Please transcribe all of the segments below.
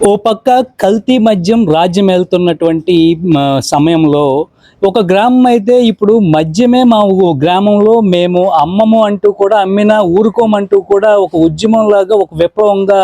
ఓ పక్క కల్తీ మద్యం రాజ్యం వెళ్తున్నటువంటి సమయంలో ఒక గ్రామం అయితే ఇప్పుడు మద్యమే మా ఊ- గ్రామంలో మేము అమ్మము అంటూ కూడా అమ్మిన ఊరుకోమంటూ కూడా ఒక ఉద్యమం లాగా ఒక విప్లవంగా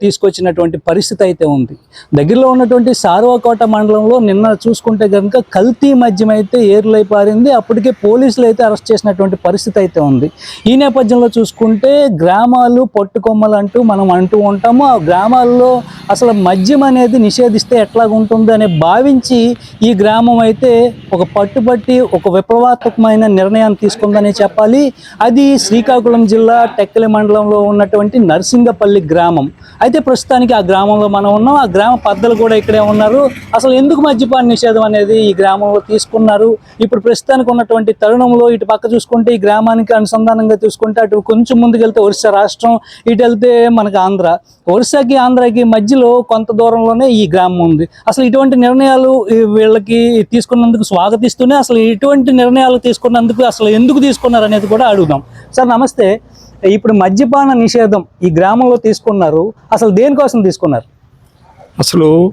తీసుకొచ్చినటువంటి పరిస్థితి అయితే ఉంది. దగ్గరలో ఉన్నటువంటి సార్వకోట మండలంలో నిన్న చూసుకుంటే కనుక కల్తీ మద్యం అయితే ఏరులై పారింది. అప్పటికే పోలీసులు అయితే అరెస్ట్ చేసినటువంటి పరిస్థితి అయితే ఉంది. ఈ నేపథ్యంలో చూసుకుంటే గ్రామాలు పట్టుకొమ్మలు అంటూ మనం అంటూ ఉంటాము. ఆ గ్రామాల్లో అసలు మద్యం అనేది నిషేధిస్తే ఎట్లాగుంటుంది అనే భావించి ఈ గ్రామం అయితే ఒక పట్టుబట్టి ఒక విప్లవాత్మకమైన నిర్ణయం తీసుకుందని చెప్పాలి. అది శ్రీకాకుళం జిల్లా టెక్కలి మండలంలో ఉన్నటువంటి నరసింగపల్లి గ్రామం. అయితే ప్రస్తుతానికి ఆ గ్రామంలో మనం ఉన్నాం. ఆ గ్రామ పెద్దలు కూడా ఇక్కడే ఉన్నారు. అసలు ఎందుకు మద్యపాన నిషేధం అనేది ఈ గ్రామంలో తీసుకున్నారు? ఇప్పుడు ప్రస్తుతానికి ఉన్నటువంటి తరుణంలో ఇటు పక్క చూసుకుంటే ఈ గ్రామానికి అనుసంధానంగా చూసుకుంటే అటు కొంచెం ముందుకెళ్తే ఒరిస్సా రాష్ట్రం ఇటు వెళ్తే మనకు ఆంధ్ర. ఒరిస్సాకి ఆంధ్రాకి మధ్యలో కొంత దూరంలోనే ఈ గ్రామం ఉంది. అసలు ఇటువంటి నిర్ణయాలు వీళ్ళకి తీసుకున్నందుకు స్వాగతిస్తూనే అసలు ఇటువంటి నిర్ణయాలు తీసుకున్నందుకు అసలు ఎందుకు తీసుకున్నారు అనేది కూడా అడుగుదాం. సార్ నమస్తే. ఇప్పుడు మద్యపాన నిషేధం ఈ గ్రామంలో తీసుకున్నారు. అసలు దేనికోసం తీసుకున్నారు? అసలు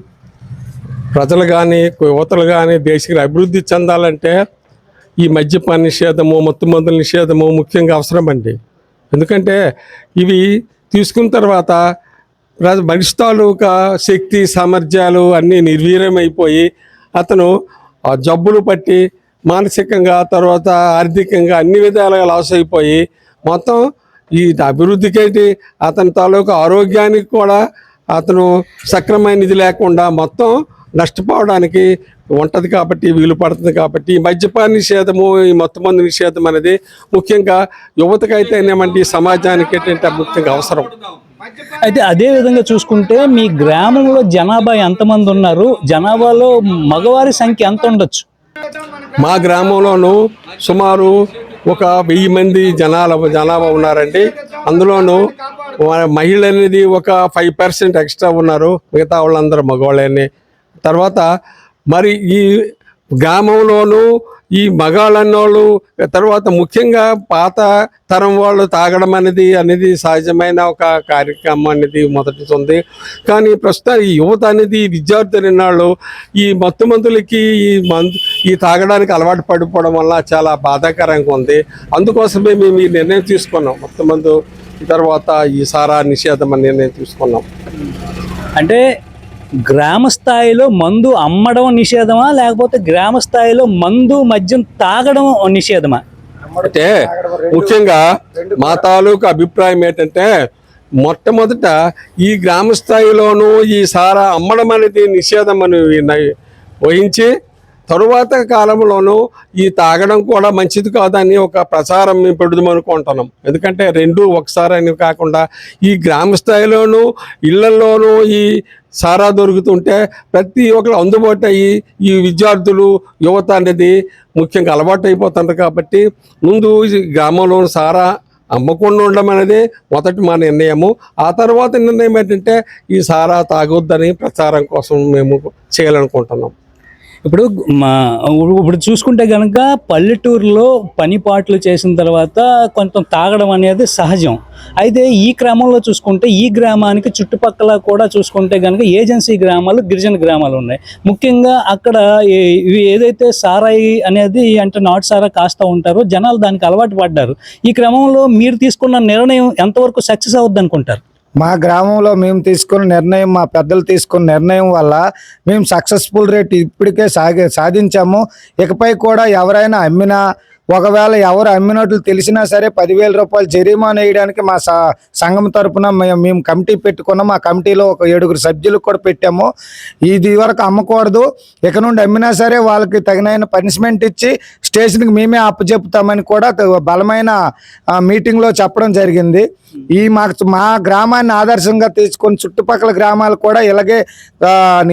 ప్రజలు కానీ యువతలు కానీ దేశం అభివృద్ధి చెందాలంటే ఈ మద్యపాన నిషేధము మత్తు మందుల నిషేధము ముఖ్యంగా అవసరం అండి. ఎందుకంటే ఇవి తీసుకున్న తర్వాత ప్ర- మనిషి తాలూకా శక్తి సామర్థ్యాలు అన్నీ నిర్వీర్యమైపోయి అతను జబ్బులు పట్టి మానసికంగా తర్వాత ఆర్థికంగా అన్ని విధాలుగా లాస్ అయిపోయి మొత్తం ఈ అభివృద్ధికేంటి అతని తాలూకా ఆరోగ్యానికి కూడా అతను సక్రమైనది లేకుండా మొత్తం నష్టపోవడానికి ఉంటది కాబట్టి వీలు పడుతుంది కాబట్టి ఈ మద్యపాన నిషేధము ఈ మొత్తం మంది నిషేధం అనేది ముఖ్యంగా యువతకైతే ఏమంటే ఈ సమాజానికి ఏంటంటే ముఖ్యంగా అవసరం. అయితే అదే విధంగా చూసుకుంటే మీ గ్రామంలో జనాభా ఎంతమంది ఉన్నారు? జనాభాలో మగవారి సంఖ్య ఎంత ఉండొచ్చు? మా గ్రామంలోనూ సుమారు ఒక వెయ్యి మంది జనాల జనాభా ఉన్నారండి. అందులోనూ వా- అనేది ఒక ఫైవ్ పర్సెంట్ ఎక్స్ట్రా ఉన్నారు. మిగతా వాళ్ళందరూ మగవాళ్ళని. తర్వాత మరి ఈ గ్రామంలోనూ ఈ మగాళ్ళన్నోళ్ళు తర్వాత ముఖ్యంగా పాత తరం వాళ్ళు తాగడం అనేది అనేది సహజమైన ఒక కార్యక్రమం అనేది మొదటిది. ఉంది కానీ ప్రస్తుతం ఈ యువత అనేది విద్యార్థులు ఇన్నాళ్ళు ఈ మత్తు మందులకి ఈ మందు ఈ తాగడానికి అలవాటు పడిపోవడం వల్ల చాలా బాధాకరంగా ఉంది. అందుకోసమే మేము ఈ నిర్ణయం తీసుకున్నాం. మొత్తం మందు తర్వాత ఈ సారా నిషేధం అని నిర్ణయం తీసుకున్నాం. అంటే గ్రామ స్థాయిలో మందు అమ్మడం నిషేధమా? లేకపోతే గ్రామ స్థాయిలో మందు మద్యం తాగడం నిషేధమా? అంటే ముఖ్యంగా మా తాలూకు అభిప్రాయం ఏంటంటే మొట్టమొదట ఈ గ్రామ స్థాయిలోనూ ఈ సారా అమ్మడం అనేది నిషేధం అని వహించి తరువాత కాలంలోనూ ఈ తాగడం కూడా మంచిది కాదని ఒక ప్రచారం మేము పెడుదాం అనుకుంటున్నాం. ఎందుకంటే రెండు ఒకసారి అని కాకుండా ఈ గ్రామ స్థాయిలోనూ ఇళ్ళలోనూ ఈ సారా దొరుకుతుంటే ప్రతి ఒక్కరు అందుబాటు అయ్యి ఈ విద్యార్థులు యువత అనేది ముఖ్యంగా అలవాటు అయిపోతున్నారు కాబట్టి ముందు గ్రామంలో సారా అమ్మకుండా ఉండడం అనేది మొదటి మా నిర్ణయము. ఆ తర్వాత నిర్ణయం ఏంటంటే ఈ సారా తాగొద్దని ప్రచారం కోసం మేము చేయాలనుకుంటున్నాం. ఇప్పుడు మా ఇప్పుడు చూసుకుంటే కనుక పల్లెటూరులో పని పాటలు చేసిన తర్వాత కొంచెం తాగడం అనేది సహజం. అయితే ఈ క్రమంలో చూసుకుంటే ఈ గ్రామానికి చుట్టుపక్కల కూడా చూసుకుంటే కనుక ఏజెన్సీ గ్రామాలు గిరిజన గ్రామాలు ఉన్నాయి. ముఖ్యంగా అక్కడ ఇవి ఏదైతే సారాయి అనేది అంటే నాటు సారా కాస్తా ఉంటారో జనాలు దానికి అలవాటు పడ్డారు. ఈ క్రమంలో మీరు తీసుకున్న నిర్ణయం ఎంతవరకు సక్సెస్ అవుద్ది అనుకుంటారు? మా గ్రామంలో మేము తీసుకున్న నిర్ణయం మా పెద్దలు తీసుకున్న నిర్ణయం వల్ల మేము సక్సెస్ఫుల్ రేట్ ఇప్పటికే సాగి సాధించాము. ఇకపై కూడా ఎవరైనా అమ్మినా ఒకవేళ ఎవరు అమ్మినట్లు తెలిసినా సరే పదివేల రూపాయలు జరిమానా వేయడానికి మా స- సంఘం తరపున మేము మేము కమిటీ పెట్టుకున్నాం. ఆ కమిటీలో ఒక ఏడుగురు సభ్యులకు కూడా పెట్టాము. ఇది వరకు అమ్మకూడదు. ఇక నుండి అమ్మినా సరే వాళ్ళకి తగినైన పనిష్మెంట్ ఇచ్చి స్టేషన్కి మేమే అప్పచెప్తామని కూడా బలమైన మీటింగ్లో చెప్పడం జరిగింది. ఈ మాకు మా గ్రామాన్ని ఆదర్శంగా తీసుకొని చుట్టుపక్కల గ్రామాలు కూడా ఇలాగే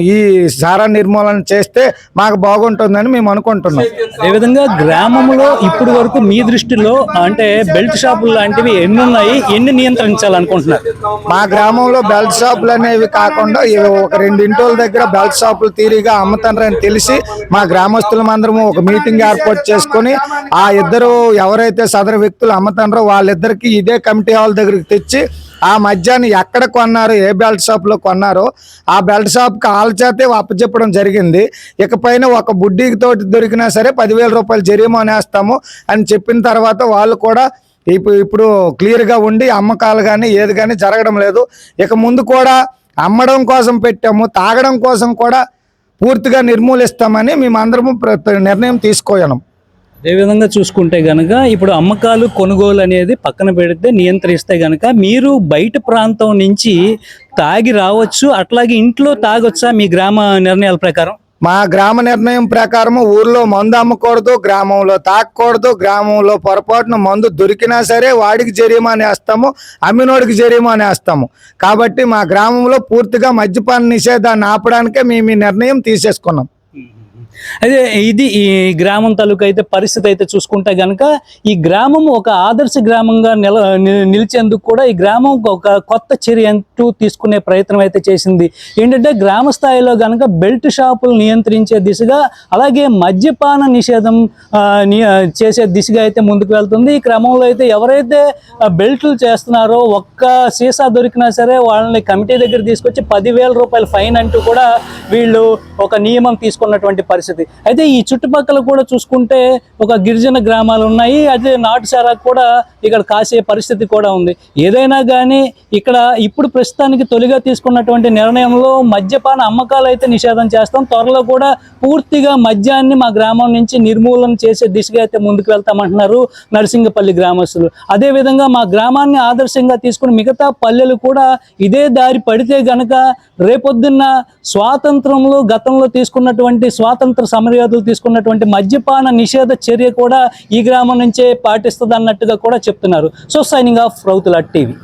ఈ సారా నిర్మూలన చేస్తే మాకు బాగుంటుందని మేము అనుకుంటున్నాం. అదేవిధంగా గ్రామంలో ఇప్పుడు వరకు మీ దృష్టిలో అంటే బెల్ట్ షాపులు లాంటివి ఎన్ని ఉన్నాయి ఎన్ని నియంత్రించాలనుకుంటున్నారు? మా గ్రామంలో బెల్ట్ షాపులు అనేవి కాకుండా ఒక ఒక రెండింటోల దగ్గర బెల్ట్ షాపులు తీరిగా అమ్ముతారని తెలిసి మా గ్రామస్తులం అందరము ఒక మీటింగ్ ఏర్పాటు చేసుకొని ఆ ఇద్దరు ఎవరైతే సదరు వ్యక్తులు అమ్ముతారో వాళ్ళిద్దరికి ఇదే కమిటీ హాల్ దగ్గరికి తెచ్చి ఆ మద్యాన్ని ఎక్కడ కొన్నారు ఏ బెల్ట్ షాప్లో కొన్నారో ఆ బెల్ట్ షాప్కి ఆల్చేతే అప్పచెప్పడం జరిగింది. ఇకపైన ఒక బుడ్డితోటి దొరికినా సరే పదివేల రూపాయలు జరిమానా వేస్తాము అని చెప్పిన తర్వాత వాళ్ళు కూడా ఇప్పుడు ఇప్పుడు క్లియర్గా ఉండి అమ్మకాలు కానీ ఏది కానీ జరగడం లేదు. ఇక ముందు కూడా అమ్మడం కోసం పెట్టాము తాగడం కోసం కూడా పూర్తిగా నిర్మూలిస్తామని మేమందరము నిర్ణయం తీసుకోయాము అదేవిధంగా చూసుకుంటే గనక ఇప్పుడు అమ్మకాలు కొనుగోలు అనేది పక్కన పెడితే నియంత్రిస్తే గనక మీరు బయట ప్రాంతం నుంచి తాగి రావచ్చు అట్లాగే ఇంట్లో తాగొచ్చా మీ గ్రామ నిర్ణయాల ప్రకారం? మా గ్రామ నిర్ణయం ప్రకారం ఊర్లో మందు అమ్మకూడదు గ్రామంలో తాకూడదు గ్రామంలో పొరపాటున మందు దొరికినా సరే వాడికి జరిమానా వేస్తాము అమ్మినోడికి జరిమానా వేస్తాము. కాబట్టి మా గ్రామంలో పూర్తిగా మద్యపాన నిషేధాన్ని ఆపడానికే మేము ఈ నిర్ణయం తీసేసుకున్నాం. అదే ఇది ఈ గ్రామం తాలూకా అయితే పరిస్థితి అయితే చూసుకుంటే గనక ఈ గ్రామం ఒక ఆదర్శ గ్రామంగా నిల ని- నిలిచేందుకు కూడా ఈ గ్రామం ఒక కొత్త చర్య అంటూ తీసుకునే ప్రయత్నం అయితే చేసింది. ఏంటంటే గ్రామ స్థాయిలో గనక బెల్ట్ షాపులు నియంత్రించే దిశగా అలాగే మద్యపాన నిషేధం చేసే దిశగా అయితే ముందుకు వెళ్తుంది. ఈ క్రమంలో అయితే ఎవరైతే బెల్ట్లు చేస్తున్నారో ఒక్క సీసా దొరికినా సరే వాళ్ళని కమిటీ దగ్గర తీసుకొచ్చి పదివేల రూపాయల ఫైన్ అంటూ కూడా వీళ్ళు ఒక నియమం తీసుకున్నటువంటి పరిస్థితి అయితే ఈ చుట్టుపక్కల కూడా చూసుకుంటే ఒక గిరిజన గ్రామాలు ఉన్నాయి. అదే నాటుసారా కూడా ఇక్కడ కాసే పరిస్థితి కూడా ఉంది. ఏదైనా కానీ ఇక్కడ ఇప్పుడు ప్రస్తుతానికి తొలిగా తీసుకున్నటువంటి నిర్ణయంలో మద్యపాన అమ్మకాలు అయితే నిషేధం చేస్తాం. త్వరలో కూడా పూర్తిగా మద్యాన్ని మా గ్రామం నుంచి నిర్మూలన చేసే దిశగా అయితే ముందుకు వెళ్తామంటున్నారు నరసింగపల్లి గ్రామస్తులు. అదేవిధంగా మా గ్రామాన్ని ఆదర్శంగా తీసుకుని మిగతా పల్లెలు కూడా ఇదే దారి పడితే గనక రేపొద్దున్న స్వాతంత్రంలో గతంలో తీసుకున్నటువంటి స్వాతంత్ర సమరయోధులు తీసుకున్నటువంటి మద్యపాన నిషేధ చర్య కూడా ఈ గ్రామం నుంచే పాటిస్తుంది అన్నట్టుగా కూడా చెప్తున్నారు. So signing off Rautula TV.